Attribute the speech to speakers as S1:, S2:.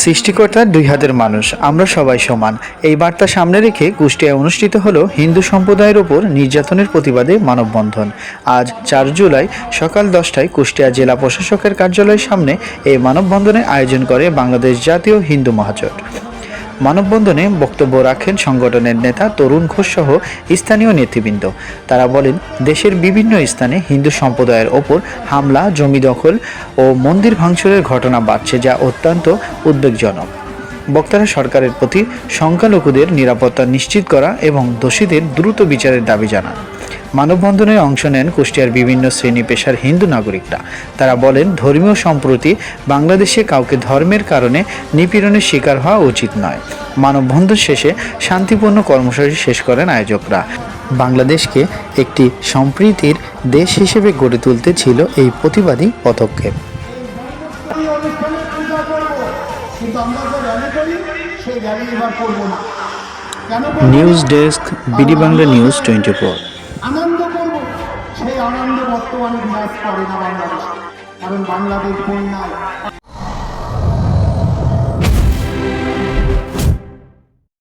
S1: সৃষ্টিকর্তার দুই হাজার মানুষ, আমরা সবাই সমান। এই বার্তা সামনে রেখে কুষ্টিয়ায় অনুষ্ঠিত হল হিন্দু সম্প্রদায়ের ওপর নির্যাতনের প্রতিবাদে মানববন্ধন। আজ চার জুলাই সকাল দশটায় কুষ্টিয়া জেলা প্রশাসকের কার্যালয়ের সামনে এই মানববন্ধনের আয়োজন করে বাংলাদেশ জাতীয় হিন্দু মহাজোট। মানববন্ধনে বক্তব্য রাখেন সংগঠনের নেতা তরুণ ঘোষ সহ স্থানীয় নেতৃবৃন্দ। তারা বলেন, দেশের বিভিন্ন স্থানে হিন্দু সম্প্রদায়ের ওপর হামলা, জমি দখল ও মন্দির ভাঙচুরের ঘটনা বাড়ছে যা অত্যন্ত উদ্বেগজনক। বক্তারা সরকারের প্রতি সংখ্যালঘুদের নিরাপত্তা নিশ্চিত করা এবং দোষীদের দ্রুত বিচারের দাবি জানান। মানববন্ধনে অংশ নেন কুষ্টিয়ার বিভিন্ন শ্রেণি পেশার হিন্দু নাগরিকরা। তারা বলেন ধর্মীয় সম্প্রতি বাংলাদেশে কাউকে ধর্মের কারণে নিপীড়নের শিকার হওয়া উচিত নয়। মানববন্ধন শেষে শান্তিপূর্ণ কর্মসূচি শেষ করেন আয়োজকরা। বাংলাদেশকে একটি সম্প্রীতির দেশ হিসেবে গড়ে তুলতে ছিল এই প্রতিবাদী পদক্ষেপ? News desk BD Bangla news twenty four.
S2: সেই আনন্দ বর্তমানে বিরাজ করে না বাংলাদেশ কারণ বাংলাদেশ বন্যায়।